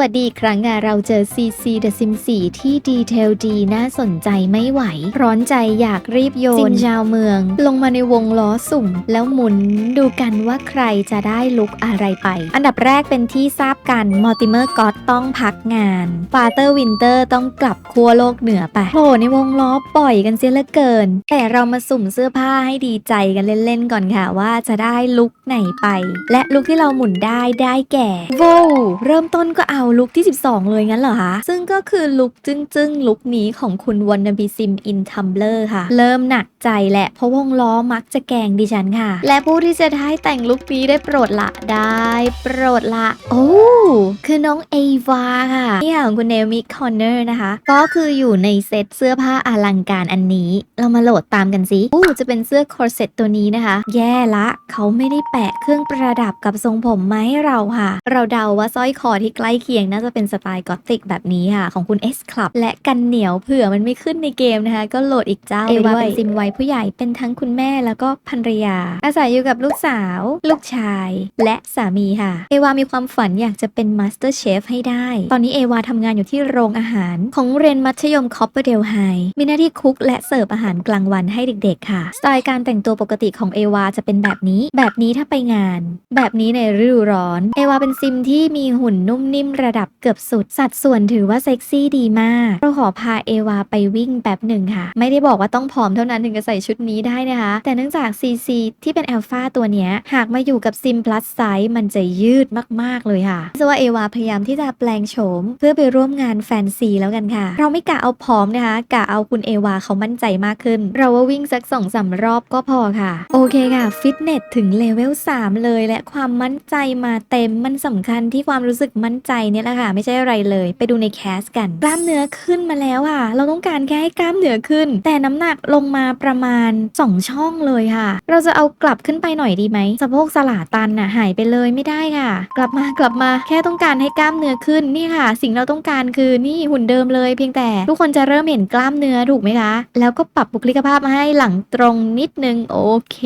วัสดีอีกครั้งค่ะเราเจอ CC The Sim 4 ที่ดีเทลดีน่าสนใจไม่ไหว ร้อนใจอยากรีบโยนซินชาวเมือง ลงมาในวงล้อสุ่ม แล้วหมุนดูกันว่าใครจะได้ลุกอะไรไป อันดับแรกเป็นที่ทราบกันมอร์ติเมอร์ก็ตต้องพักงานฟาเตอร์วินเตอร์ต้องกลับขั้วโลกเหนือไปโผล่ในวงล้อปล่อยกันเสียเหลือเกิน แต่เรามาสุ่มเสื้อผ้าให้ดีใจกันเล่นๆก่อนค่ะว่าจะได้ลุกไหนไป และลุกที่เราหมุนได้ได้แก่โวเริ่มต้นก็เอาาลุกที่ 12 เลยงั้นเหรอคะ ซึ่งก็คือลุกจึ้งๆ ลุกนี้ของคุณวันนบีซิมอินทัมเบอร์ค่ะ เริ่มหนักใจแหละ เพราะวงล้อมักจะแกงดิฉันค่ะ และผู้ที่จะได้แต่งลุกนี้ได้โปรดละได้โปรดละ โอ้ คือน้องเอวาค่ะนี่ค่ะของคุณเนลมิคอนเนอร์นะคะ ก็คืออยู่ในเซ็ตเสื้อผ้าอลังการอันนี้ เรามาโหลดตามกันสิอู้จะเป็นเสื้อคอร์เซ็ตตัวนี้นะคะ แย่ละ เขาไม่ได้แปะเครื่องประดับกับทรงผมมาให้เราค่ะ เราเดาว่าสร้อยคอที่ใกล้เคียงน่าจะเป็นสไตล์กอติกแบบนี้ค่ะ ของคุณ S Club และกันเหนียวเผื่อมันไม่ขึ้นในเกมนะคะ ก็โหลดอีกเจ้าเอวาเป็นซิมวัยผู้ใหญ่เป็นทั้งคุณแม่แล้วก็ภรรยา อาศัยอยู่กับลูกสาว ลูกชาย และสามีค่ะ เอวามีความฝันอยากจะเป็นมาสเตอร์เชฟให้ได้ ตอนนี้เอวาทำงานอยู่ที่โรงอาหาร ของเรียนมัธยมคอปเปอร์เดลไฮมีหน้าที่คุกและเสิร์ฟอาหารกลางวันให้เด็กๆ ค่ะ สไตล์การแต่งตัวปกติของเอวาจะเป็นแบบนี้ แบบนี้ถ้าไปงาน แบบนี้ในฤดูร้อน เอวาเป็นซิมที่มีหุ่นนุ่มนิ่มระดับเกือบสุด สัดส่วนถือว่าเซ็กซี่ดีมาก เราขอพาเอวาไปวิ่งแป๊บหนึ่งค่ะ ไม่ได้บอกว่าต้องผอมเท่านั้นถึงจะใส่ชุดนี้ได้นะคะ แต่เนื่องจาก CC ที่เป็นอัลฟาตัวเนี้ย หากมาอยู่กับซิม plus size มันจะยืดมาก ๆ เลยค่ะเพราะว่าเอวาพยายามที่จะแปลงโฉม เพื่อไปร่วมงานแฟนซีแล้วกันค่ะ เราไม่กะเอาผอมนะคะกะเอาคุณเอวาเขามั่นใจมากขึ้น เราว่าวิ่งสักสองสามรอบก็พอค่ะ โอเคค่ะฟิตเนสถึงเลเวล3เลยและความมั่นใจมาเต็มมันสำคัญที่ความรู้สึกมั่นใจเนี่ยแหละค่ะ ไม่ใช่อะไรเลย ไปดูในแคสกัน กล้ามเนื้อขึ้นมาแล้วค่ะ เราต้องการแค่ให้กล้ามเนื้อขึ้น แต่น้ำหนักลงมาประมาณ 2 ช่องเลยค่ะ เราจะเอากลับขึ้นไปหน่อยดีไหมสะโพกสลาตันน่ะหายไปเลยไม่ได้ค่ะ กลับมากลับมาแค่ต้องการให้กล้ามเนื้อขึ้นนี่ค่ะ สิ่งเราต้องการคือนี่หุ่นเดิมเลย เพียงแต่ทุกคนจะเริ่มเห็นกล้ามเนื้อถูกไหมคะ แล้วก็ปรับบุคลิกภาพมาให้หลังตรงนิดนึงโอเค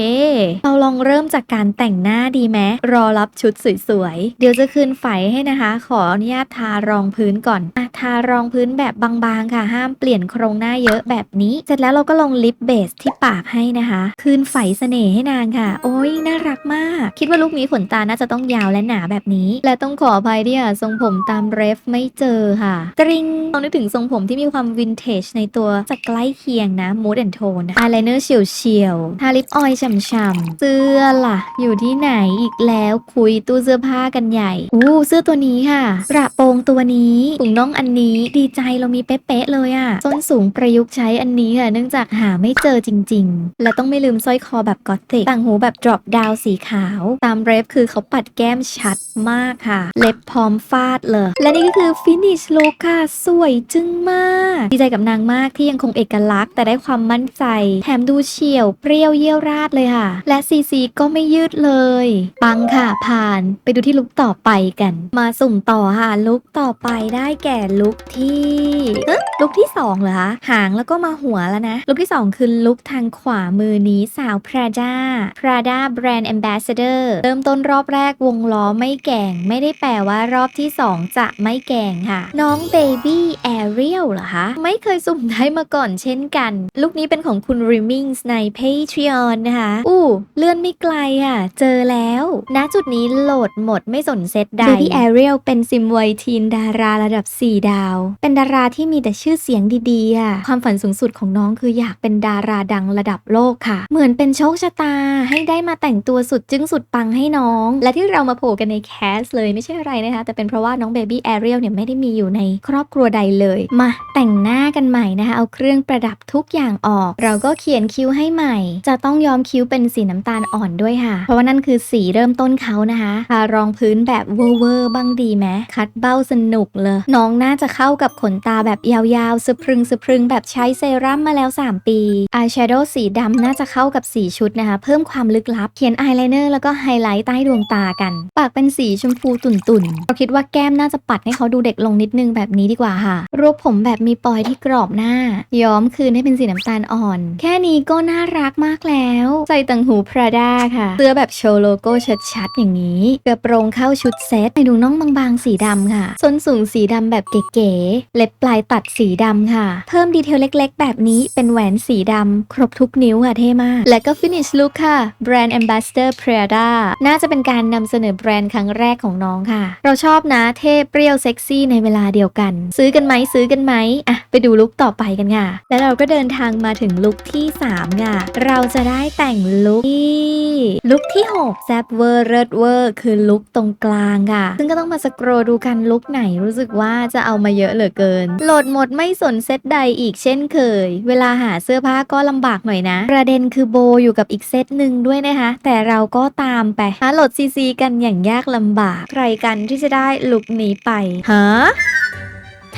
เราลองเริ่มจากการแต่งหน้าดีไหมรอรับชุดสวยๆเดี๋ยวจะคืนไฝให้นะคะ ขออนุญาตทารองพื้นก่อนอะ ทารองพื้นแบบบางๆค่ะ ห้ามเปลี่ยนโครงหน้าเยอะแบบนี้ เสร็จแล้วเราก็ลงลิปเบสที่ปากให้นะคะ คืนไฝเสน่ห์ให้นางค่ะ โอ้ยน่ารักมาก คิดว่าลูกนี้ขนตาน่าจะต้องยาวและหนาแบบนี้ และต้องขออภัยที่ทรงผมตามเรฟไม่เจอค่ะ ตริงต้องนึกถึงทรงผมที่มีความวินเทจในตัวจะใกล้เคียงนะมูดแอนโทนอายไลเนอร์เฉียวเฉียวทาลิปออยฉ่ำๆเสื้อล่ะ อยู่ที่ไหนอีกแล้วคุยตู้เสื้อผ้ากันใหญ่อู้เสื้อตัวนี้ค่ะกระโปรงตัวนี้ถุงน่องอันนี้ดีใจเรามีเป๊ะๆเลยอะส้นสูงประยุกต์ใช้อันนี้ค่ะเนื่องจากหาไม่เจอจริง ๆ และต้องไม่ลืมสร้อยคอแบบกอตติกต่างหูแบบ drop down สีขาว ตามเรฟคือเขาปัดแก้มชัดมากค่ะ เล็บพร้อมฟาดเลย และนี่ก็คือ finish look ค่ะ สวยจึ้งมาก ดีใจกับนางมากที่ยังคงเอกลักษณ์ แต่ได้ความมั่นใจ แถมดูเฉียวเปรี้ยวเยี่ยวราดเลยค่ะ และซีซีก็ไม่ยืดเลย ปังค่ะผ่าน ไปดูที่ลุกต่อไปกัน มาสุ่มต่อค่ะลุกต่อไปได้แก่ลุกที่เอ๊ลุกที่สองเหรอคะหางแล้วก็มาหัวแล้วนะ ลุกที่สองคือลุกทางขวามือนี้สาว Prada Prada Brand Ambassador เริ่มต้นรอบแรกวงล้อไม่แก่ง ไม่ได้แปลว่ารอบที่ 2 จะไม่แก่งค่ะ น้อง Baby Ariel เหรอคะ ไม่เคยสุ่มได้มาก่อนเช่นกัน ลุกนี้เป็นของคุณ Rimmings ใน Patreon นะคะ อู้ เลื่อนไม่ไกลอะ เจอแล้ว ณจุดนี้โหลดหมดไม่สนเซตใด Baby Ariel เป็นซิมไวทีนดาราระดับ 4ดาว เป็นดาราที่มีแต่ชื่อเสียงดีๆอะความฝันสูงสุดของน้องคืออยากเป็นดาราดังระดับโลกค่ะ เหมือนเป็นโชคชะตาให้ได้มาแต่งตัวสุดจึ้งสุดปังให้น้อง และที่เรามาโผล่กันในแคสเลยไม่ใช่อะไรนะคะแต่เป็นเพราะว่าน้อง Baby Ariel เนี่ยไม่ได้มีอยู่ในครอบครัวใดเลย มาแต่งหน้ากันใหม่นะคะ เอาเครื่องประดับทุกอย่างออก เราก็เขียนคิ้วให้ใหม่ จะต้องย้อมคิ้วเป็นสีน้ำตาลอ่อนด้วยค่ะ เพราะว่านั่นคือสีเริ่มต้นเขานะคะทารองพื้นแบบเวอร์เวอร์บ้างดีไหมคัดเบ้าสนุกเลย น้องน่าน่าจะเข้ากับขนตาแบบยาวๆสะพรึงสะพรึงแบบใช้เซรั่มมาแล้ว 3 ปีอายแชโดว์สีดำน่าจะเข้ากับสีชุดนะคะ เพิ่มความลึกลับ เขียนอายไลเนอร์แล้วก็ไฮไลท์ใต้ดวงตากัน ปากเป็นสีชมพูตุ่นๆเราคิดว่าแก้มน่าจะปัดให้เขาดูเด็กลงนิดนึงแบบนี้ดีกว่าค่ะรูปผมแบบมีปอยที่กรอบหน้า ย้อมคืนให้เป็นสีน้ำตาลอ่อน แค่นี้ก็น่ารักมากแล้ว ใส่ตังหูพราด้าค่ะเสื้อแบบโชว์โลโก้ชัดๆอย่างนี้กระโปรงเข้าชุดเซตไปดูน่องบางๆสีดำค่ะส้นสูงสีดำแบบเเก๋ๆ เล็บปลายตัดสีดำค่ะ เพิ่มดีเทลเล็กๆ แบบนี้เป็นแหวนสีดำครบทุกนิ้วค่ะเท่มาก และก็ finish look ค่ะ Brand Ambassador Prada น่าจะเป็นการนำเสนอแบรนด์ครั้งแรกของน้องค่ะ เราชอบนะเท่เปรี้ยวเซ็กซี่ในเวลาเดียวกัน ซื้อกันไหมซื้อกันไหมอะไปดูลุคต่อไปกันค่ะ แล้วเราก็เดินทางมาถึงลุคที่ 3 ค่ะ เราจะได้แต่งลุคที่ลุคที่ 6 แซบเวอร์เริดเวอร์คือลุคตรงกลางค่ะ ซึ่งก็ต้องมาสครอดูกันลุคไหนรู้สึกว่าจะเอามาเยอะเหลือเกิน โหลดหมดไม่สนเซตใดอีกเช่นเคย เวลาหาเสื้อผ้าก็ลำบากหน่อยนะ ประเด็นคือโบอยู่กับอีกเซตหนึ่งด้วยนะคะ แต่เราก็ตามไปหาโหลดซีซีกันอย่างยากลำบาก ใครกันที่จะได้ลุกนี้ไป ฮะ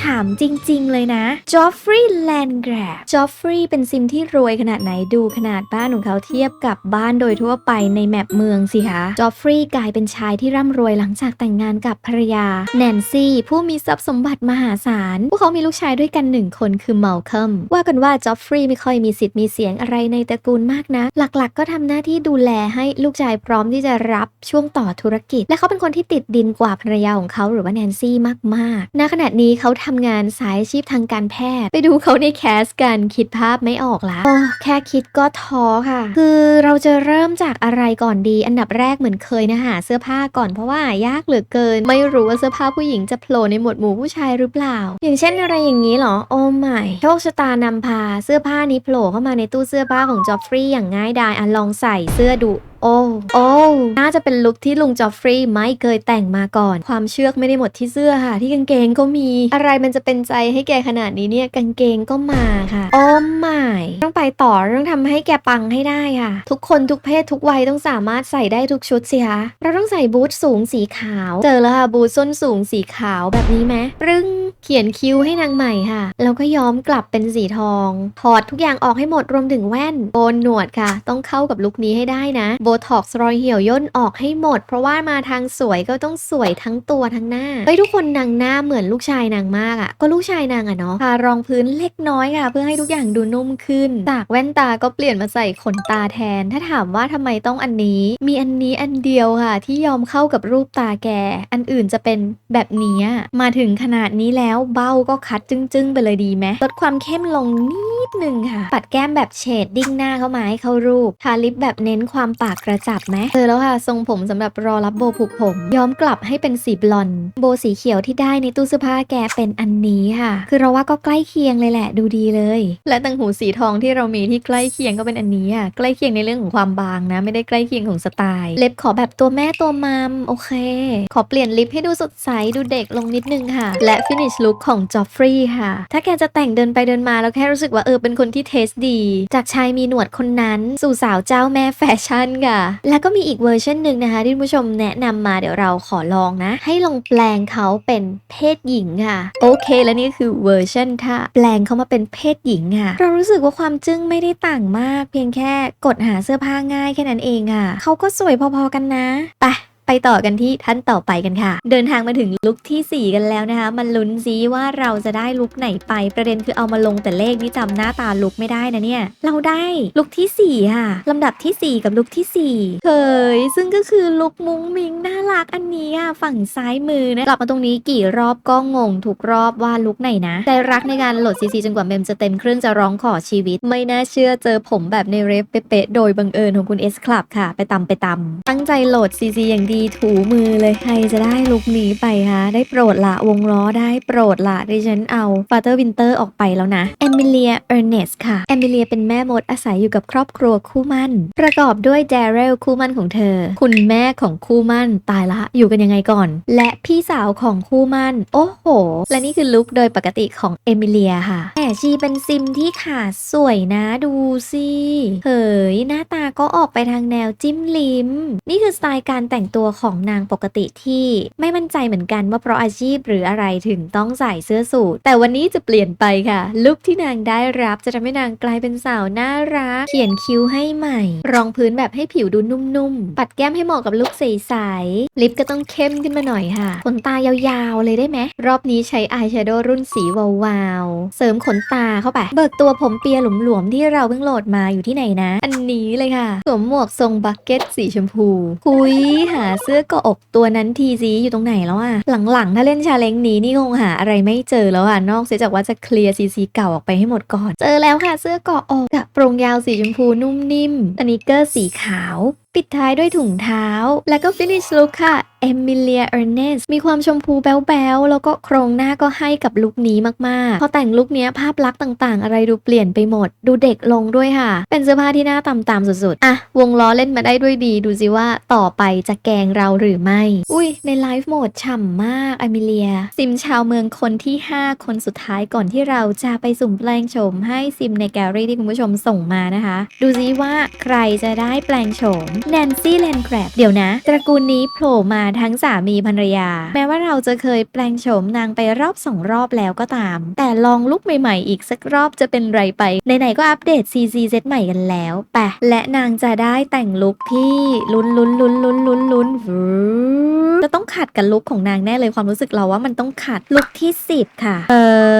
ถามจริง ๆ เลยนะจอฟฟรีย์แลนแกรจอฟฟรีย์เป็นซิมที่รวยขนาดไหนดูขนาดบ้านของเขาเทียบกับบ้านโดยทั่วไปในแมปเมืองสิคะจอฟฟรีย์กลายเป็นชายที่ร่ำรวยหลังจากแต่งงานกับภรรยา แนนซี่ ผู้มีทรัพย์สมบัติมหาศาล พวกเขามีลูกชายด้วยกันหนึ่งคนคือเมาคอมว่ากันว่าจอฟฟรีย์ไม่ค่อยมีสิทธิ์มีเสียงอะไรในตระกูลมากนะ หลักๆ ก็ทำหน้าที่ดูแลให้ลูกชายพร้อมที่จะรับช่วงต่อธุรกิจ และเขาเป็นคนที่ติดดินกว่าภรรยาของเขาหรือว่าแนนซี่มากๆณขณะนี้เขาทำงานสายอาชีพทางการแพทย์ ไปดูเขาในแคสกันคิดภาพไม่ออกละโอ้แค่คิดก็ท้อค่ะ คือเราจะเริ่มจากอะไรก่อนดี อันดับแรกเหมือนเคยนะหาเสื้อผ้าก่อนเพราะว่ายากเหลือเกิน ไม่รู้ว่าเสื้อผ้าผู้หญิงจะโผล่ในหมวดหมู่ผู้ชายหรือเปล่า อย่างเช่นอะไรอย่างนี้เหรอโอ้ไม่โชคชะตานำพาเสื้อผ้านี้โผล่เข้ามาในตู้เสื้อผ้าของจอฟฟรีย์อย่างง่ายดายอะลองใส่เสื้อดู โอ้โอ้น่าจะเป็นลุคที่ลุงจอฟฟรีย์ไม่เคยแต่งมาก่อน ความเชือกไม่ได้หมดที่เสื้อค่ะ ที่กางเกงก็มี อะไรมันจะเป็นใจให้แกขนาดนี้เนี่ยกางเกงก็มาค่ะโอ้ไม่ต้องไปต่อต้องทำให้แกปังให้ได้ค่ะ ทุกคนทุกเพศทุกวัยต้องสามารถใส่ได้ทุกชุดสิคะเราต้องใส่บูทสูงสีขาว เจอแล้วค่ะบูทส้นสูงสีขาวแบบนี้ไหมปรึ้ง เขียนคิ้วให้นางใหม่ค่ะ แล้วก็ย้อมกลับเป็นสีทอง ถอดทุกอย่างออกให้หมดรวมถึงแว่นโกนหนวดค่ะ ต้องเข้ากับลุคนี้ให้ได้นะ โบท็อกซ์รอยเหี่ยวย่นออกให้หมด เพราะว่ามาทางสวยก็ต้องสวยทั้งตัวทั้งหน้าเฮ้ยทุกคนนางหน้าเหมือนลูกชายนางมากอะ่ะ ก็ลูกชายนางอะเนาะทารองพื้นเล็กน้อยค่ะ เพื่อให้ทุกอย่างดูนุ่มขึ้นจากแว่นตาก็เปลี่ยนมาใส่ขนตาแทน ถ้าถามว่าทำไมต้องอันนี้ มีอันนี้อันเดียวค่ะ ที่ยอมเข้ากับรูปตาแก อันอื่นจะเป็นแบบนี้มาถึงขนาดนี้แล้วเบ้าก็คัดจึ้งๆ ไปเลยดีไหมลดความเข้มลงนิดนึงค่ะ ปัดแก้มแบบเฉดดิ้งหน้าเข้ามาให้เข้ารูป ทาลิปแบบเน้นความปากกระจับไหมเจอแล้วค่ะ ทรงผมสำหรับรอรับโบผูกผม ย้อมกลับให้เป็นสีบลอนด์โบสีเขียวที่ได้ในตู้เสื้อผ้าแกเป็นอันนี้ค่ะ คือเราว่าก็ใกล้เคียงเลยแหละดูดีเลย และตังหูสีทองที่เรามีที่ใกล้เคียงก็เป็นอันนี้อะใกล้เคียงในเรื่องของความบางนะ ไม่ได้ใกล้เคียงของสไตล์ เล็บขอแบบตัวแม่ตัวมัมโอเค ขอเปลี่ยนลิปให้ดูสดใสดูเด็กลงนิดนึงค่ะ และ finish look ของจอฟฟรีย์ค่ะ ถ้าแกจะแต่งเดินไปเดินมาแล้วแค่รู้สึกว่าเออเป็นคนที่เทสดี จากชายมีหนวดคนนั้น สู่สาวเจ้าแม่แฟชั่นค่ะ แล้วก็มีอีกเวอร์ชันหนึ่งนะคะ ที่ผู้ชมแนะนำมาเดี๋ยวเราขอลองนะ ให้ลองแปลงเขาเป็นเพศหญิงค่ะ โอเค และนี่คือเวอร์ชันถ้าแปลงเขามาเป็นเพศหญิงค่ะ เรารู้สึกว่าความจึ้งไม่ได้ต่างมาก เพียงแค่กดหาเสื้อผ้าง่ายแค่นั้นเองค่ะเขาก็สวยพอๆกันนะไป ไปต่อกันที่ท่านต่อไปกันค่ะ เดินทางมาถึงลุคทีสี่ 4 กันแล้วนะคะ มันลุ้นซีว่าเราจะได้ลุคไหนไป ประเด็นคือเอามาลงแต่เลขนี่จำหน้าตาลุคไม่ได้นะเนี่ย เราได้ลุคที่4ค่ะลำดับทีสี่4 กับลุคที่4เคย ซึ่งก็คือลุคมุ้งมิงน่ารักอันนี้อะฝั่งซ้ายมือนะกลับมาตรงนี้กี่รอบก็งงถูกรอบว่าลุคไหนนะใจรักในการโหลดซีซีจนกว่าเมมจะเต็มเครื่องจะร้องขอชีวิต ไม่น่าเชื่อเจอผมแบบในเรฟเป๊ะๆโดยบังเอิญของคุณ S Club ค่ะ ไปตำไปตำตั้งใจโหลดซีซีอย่างดีถูมือเลยใครจะได้ลุคนี้ไปคะได้โปรดละวงล้อได้โปรดละดิฉันเอาฟาเตอร์วินเตอร์ออกไปแล้วนะเอมิเลียเออร์เนสค่ะเอมิเลียเป็นแม่มดอาศัยอยู่กับครอบครัวคู่มั่น ประกอบด้วยเดเรลคู่มั่นของเธอ คุณแม่ของคู่มั่นตายละอยู่กันยังไงก่อน และพี่สาวของคู่มั่น โอ้โห และนี่คือลุคโดยปกติของเอมิเลียค่ะแต่ชีเป็นซิมที่ขาสวยนะดูสิเฮ้ยหน้าตาก็ออกไปทางแนวจิ้มลิมนี่คือสไตล์การแต่งตัวตัวของนางปกติที่ไม่มั่นใจเหมือนกันว่าเพราะอาชีพหรืออะไรถึงต้องใส่เสื้อสูทแต่วันนี้จะเปลี่ยนไปค่ะลุคที่นางได้รับจะทำให้นางกลายเป็นสาวน่ารัก เขียนคิ้วให้ใหม่ รองพื้นแบบให้ผิวดูนุ่มๆ ปัดแก้มให้เหมาะกับลุคใสๆลิปก็ต้องเข้มขึ้นมาหน่อยค่ะขนตายาวๆเลยได้ไหมรอบนี้ใช้อายแชโดว์รุ่นสีวาวๆเสริมขนตาเข้าไป เบิกตัวผมเปียหลวมๆที่เราเพิ่งโหลดมาอยู่ที่ไหนนะ อันนี้เลยค่ะสวมหมวกทรงบักเก็ตสีชมพูคุยหาเสื้อเกาะอกตัวนั้นทีซีอยู่ตรงไหนแล้วอะหลังๆ ถ้าเล่นชาเลนจ์นี้นี่คงหาอะไรไม่เจอแล้วอะนอกเสียจากว่าจะเคลียร์ซีซีเก่าออกไปให้หมดก่อน เจอแล้วค่ะเสื้อเกาะอกกระโปรงยาวสีชมพูนุ่มนิ่มสนิเกอร์สีขาว ปิดท้ายด้วยถุงเท้า แล้วก็ฟินิชลุคค่ะเอมิเลียเออร์เนสมีความชมพูแบ๊วๆ แล้วก็โครงหน้าก็ให้กับลุคนี้มากๆ พอแต่งลุคนี้ภาพลักษณ์ต่างๆ อะไรดูเปลี่ยนไปหมด ดูเด็กลงด้วยค่ะ เป็นเสื้อผ้าที่หน้าต่ำๆสุดๆ อะ วงล้อเล่นมาได้ด้วยดี ดูสิว่าต่อไปจะแกงเราหรือไม่ อุ้ยในไลฟ์โหมดฉ่ำมากเอมิเลีย ซิมชาวเมืองคนที่ 5 คนสุดท้ายก่อนที่เราจะไปสุ่มแปลงโฉมให้ซิมในแกลเลอรี่ที่คุณผู้ชมส่งมานะคะ ดูซิว่าใครจะได้แปลงโฉมแนนซี่แลนแกรบเดี๋ยวนะ ตระกูลนี้โผล่มาทั้งสามีภรรยา แม้ว่าเราจะเคยแปลงโฉมนางไปรอบสองรอบแล้วก็ตาม แต่ลองลุกใหม่ๆ อีกสักรอบจะเป็นไรไปไหนๆก็อัปเดต CC เซตใหม่กันแล้วไปะและนางจะได้แต่งลุคที่ลุ้นลุ้นลุ้นลุ้นลุ้นลุ้นจะต้องขัดกับลุคของนางแน่เลยความรู้สึกเราว่ามันต้องขัดลุคที่ 10 ค่ะ เอ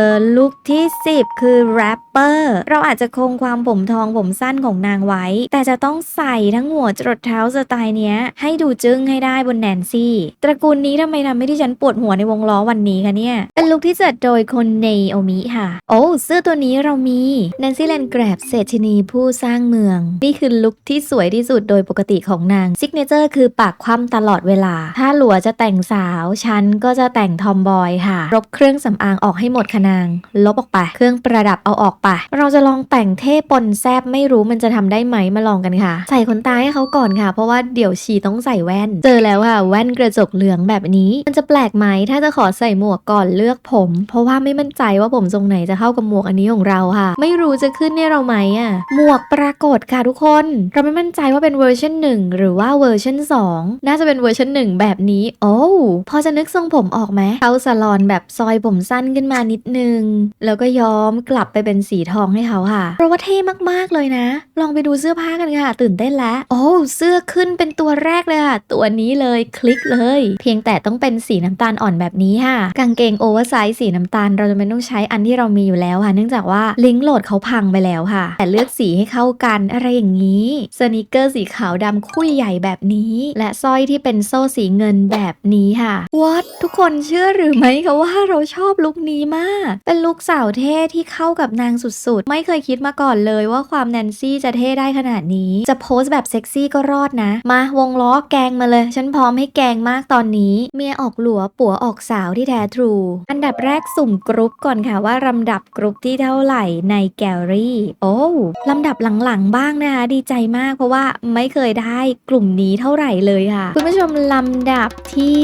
อลุคที่ 10 คือแรปเปอร์เราอาจจะคงความผมทองผมสั้นของนางไว้ แต่จะต้องใส่ทั้งหัวจรดเท้าสไตล์เนี้ย ให้ดูจึ้งให้ได้บนแนนซี่ ตระกูลนี้ทำไมทำให้ดิฉันปวดหัวในวงล้อวันนี้คะเนี่ย เป็นลุคที่จัดโดยคนเนโอมิค่ะ โอ้เสื้อตัวนี้เรามีแนนซี่แลนแกรบเศรษฐินีผู้สร้างเมือง นี่คือลุคที่สวยที่สุดโดยปกติของนางซิกเนเจอร์คือปากคว่ำตลอดเวลา ถ้าหลัวจะแต่งสาว ฉันก็จะแต่งทอมบอยค่ะรบเครื่องสำอางออกให้หมดคะนาง ลบออกไปเครื่องประดับเอาออกไปเราจะลองแต่งเท่ปนแซบไม่รู้มันจะทำได้ไหมมาลองกันค่ะ ใส่ขนตาให้เขาก่อนค่ะ เพราะว่าเดี๋ยวชีต้องใส่แว่น เจอแล้วค่ะ แว่นกระจกเหลืองแบบนี้ มันจะแปลกไหมถ้าจะขอใส่หมวกก่อนเลือกผม เพราะว่าไม่มั่นใจว่าผมทรงไหนจะเข้ากับหมวกอันนี้ของเราค่ะ ไม่รู้จะขึ้นให้เราไหมอะหมวกปรากฏค่ะทุกคน เราไม่มั่นใจว่าเป็นเวอร์ชัน1หรือว่าเวอร์ชัน2 น่าจะเป็นเวอร์ชัน1แบบนี้ โอ้พอจะนึกทรงผมออกไหมเข้าซาลอนแบบซอยผมสั้นขึ้นมานิดนึง แล้วก็ย้อมกลับไปเป็นสีทองให้เขาค่ะเพราะว่าเท่มากๆเลยนะ ลองไปดูเสื้อผ้ากันค่ะ ตื่นเต้นแล้ว โอ้เสื้อขึ้นเป็นตัวแรกเลยค่ะ ตัวนี้เลยคลิกเลย เพียงแต่ต้องเป็นสีน้ำตาลอ่อนแบบนี้ค่ะ กางเกงโอเวอร์ไซส์สีน้ำตาลเราจะไม่ต้องใช้อันที่เรามีอยู่แล้วค่ะ เนื่องจากว่าลิงก์โหลดเขาพังไปแล้วค่ะ แต่เลือกสีให้เข้ากันอะไรอย่างนี้สนิเกอร์สีขาวดำคุยใหญ่แบบนี้ และสร้อยที่เป็นโซ่สีเงินแบบนี้ค่ะวัดทุกคนเชื่อหรือไม่คะว่าเราชอบลุคนี้มาก เป็นลุคสาวเท่ที่เข้ากับนางสุดๆ ไม่เคยคิดมาก่อนเลยว่าความแนนซี่จะเท่ได้ขนาดนี้ จะโพสแบบเซ็กซี่ก็รอดนะ มาวงล้อแกงมาเลย ฉันพร้อมให้แกงมากตอนนี้ เมียออกหลัวปัวออกสาวที่แท้ทรู อันดับแรกสุ่มกรุ๊ปก่อนค่ะว่าลำดับกรุ๊ปที่เท่าไหร่ในแกลลี่ โอ้ลำดับหลังๆบ้างนะคะดีใจมากเพราะว่าไม่เคยได้กลุ่มนี้เท่าไหร่เลยค่ะ คุณผู้ชมลำดับที่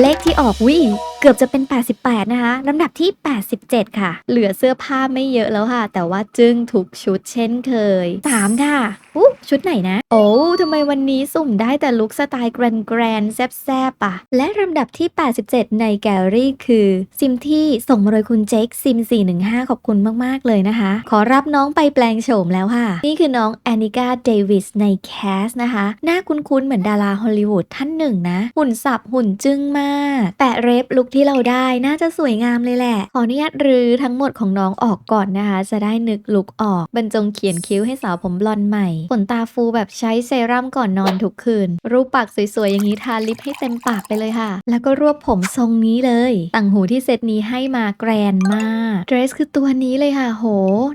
เลขที่ออกวิเกือบจะเป็น 88 นะคะ ลำดับที่ 87 ค่ะ เหลือเสื้อผ้าไม่เยอะแล้วค่ะ แต่ว่าจึ้งทุกชุดเช่นเคย 3 ค่ะอู้ชุดไหนนะ โอ้ทำไมวันนี้สุ่มได้แต่ลุคสไตล์แกรนแกรนแซบๆอะและลำดับที่ 87 ในแกลลี่คือ ซิมที่ส่งมาโดยคุณเจคซิม 415 ขอบคุณมาก ๆ เลยนะคะ ขอรับน้องไปแปลงโฉมแล้วค่ะ นี่คือน้องแอนิกาเดวิสในแคสนะคะ หน้าคุ้นๆ เหมือนดาราฮอลลีวูดท่านหนึ่งนะ หุ่นสับหุ่นจึ้งมาก แต่เรฟลุคที่เราได้น่าจะสวยงามเลยแหละ ขออนุญาตรื้อทั้งหมดของน้องออกก่อนนะคะ จะได้นึกลุคออกบรรจงเขียนคิ้วให้สาวผมบลอนใหม่ขนตาฟูแบบใช้เซรั่มก่อนนอนทุกคืน รูปปากสวยๆ อย่างนี้ทาลิปให้เต็มปากไปเลยค่ะ แล้วก็รวบผมทรงนี้เลย ต่างหูที่เซตนี้ให้มาแกรนมากเดรสคือตัวนี้เลยค่ะ โห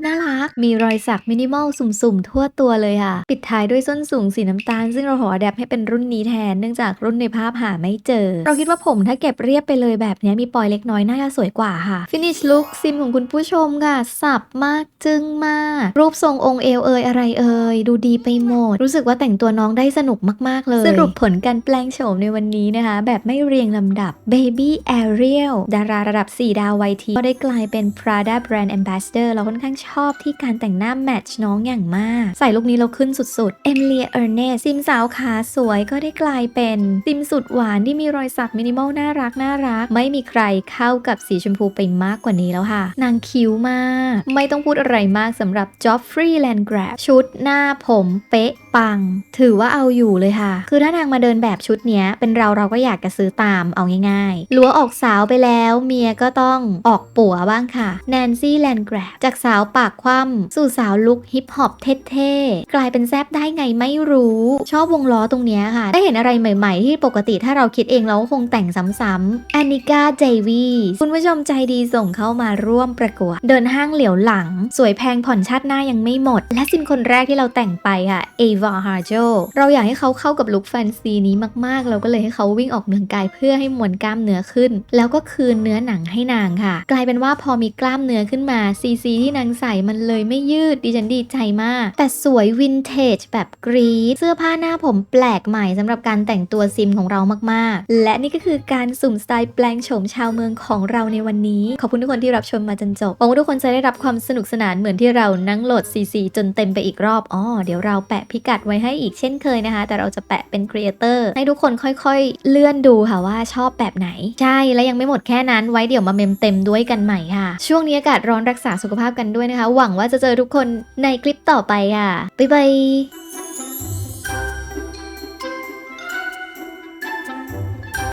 น่ารัก มีรอยสักมินิมอลสุ่มๆ ทั่วตัวเลยค่ะ ปิดท้ายด้วยส้นสูงสีน้ำตาล ซึ่งเราขออดแอปให้เป็นรุ่นนี้แทน เนื่องจากรุ่นในภาพหาไม่เจอ เราคิดว่าผมถ้าเก็บเรียบไปเลยแบบนี้มีปอยเล็กน้อยน่าจะสวยกว่าค่ะ Finish look ซิมของคุณผู้ชมค่ะ สับมากจึ้งมาก รูปทรงองค์เอวเอยอะไรเอยดูดีไปหมด รู้สึกว่าแต่งตัวน้องได้สนุกมาก ๆ เลย สรุปผลการแปลงโฉมในวันนี้นะคะ แบบไม่เรียงลำดับ Baby Ariel ดาราระดับ 4 ดาววัยทีก็ได้กลายเป็น Prada Brand Ambassador เราค่อนข้างชอบที่การแต่งหน้าแมทช์น้องอย่างมาก ใส่ลุคนี้เราขึ้นสุดๆ Emilia Ernest ซิมสาวขาสวยก็ได้กลายเป็นซิมสุดหวานที่มีรอยสักมินิมอลน่ารักน่ารัก ไม่มีใครเข้ากับสีชมพูไปมากกว่านี้แล้วค่ะ นางคิ้วมาก ไม่ต้องพูดอะไรมากสำหรับ Joffrey Landgraf ชุดหน้าผมเป๊ะปัง ถือว่าเอาอยู่เลยค่ะ คือถ้านางมาเดินแบบชุดเนี้ย เป็นเราเราก็อยากจะซื้อตามเอาง่ายๆลัวออกสาวไปแล้วเมียก็ต้องออกปัวบ้างค่ะแนนซี่แลนแกรจากสาวปากคว่ำสู่สาวลุคฮิปฮอปเท่ๆกลายเป็นแซบได้ไงไม่รู้ ชอบวงล้อตรงเนี้ยค่ะ ได้เห็นอะไรใหม่ๆ ที่ปกติถ้าเราคิดเองเราก็คงแต่งซ้ำๆแอนิก้าเจวีคุณผู้ชมใจดีส่งเข้ามาร่วมประกวด เดินห้างเหลียวหลัง สวยแพงผ่อนชาติหน้ายังไม่หมด และซินคนแรกที่เราแต่งไปค่ะเอวาฮาร์โจเราอยากให้เขาเข้ากับลุคแฟนซีนี้มากๆ เราก็เลยให้เขาวิ่งออกกำลังกายเพื่อให้มวลกล้ามเนื้อขึ้น แล้วก็คืนเนื้อหนังให้นางค่ะ กลายเป็นว่าพอมีกล้ามเนื้อขึ้นมาซีซีที่นางใส่มันเลยไม่ยืดดิฉันดีใจมาก แต่สวยวินเทจแบบกรีดเสื้อผ้าหน้าผมแปลกใหม่สำหรับการแต่งตัวซิมของเรามากๆ และนี่ก็คือการสุ่มสไตล์แปลงโฉมชาวเมืองของเราในวันนี้ ขอบคุณทุกคนที่รับชมมาจนจบหวังว่าทุกคนจะได้รับความสนุกสนานเหมือนที่เรานั่งโหลดซีซีจนเต็มไปอีกรอบอ๋อเดี๋ยวเราแปะพิกัดไว้ให้อีกเช่นเคยนะคะ แต่เราจะแปะเป็นครีเอเตอร์ให้ทุกคนค่อยๆ เลื่อนดูค่ะว่าชอบแบบไหน ใช่ และยังไม่หมดแค่นั้นไว้เดี๋ยวมาเมมเต็มด้วยกันใหม่ค่ะ ช่วงนี้อากาศร้อนรักษาสุขภาพกันด้วยนะคะ หวังว่าจะเจอทุกคนในคลิปต่อไปค่ะบ๊ายบาย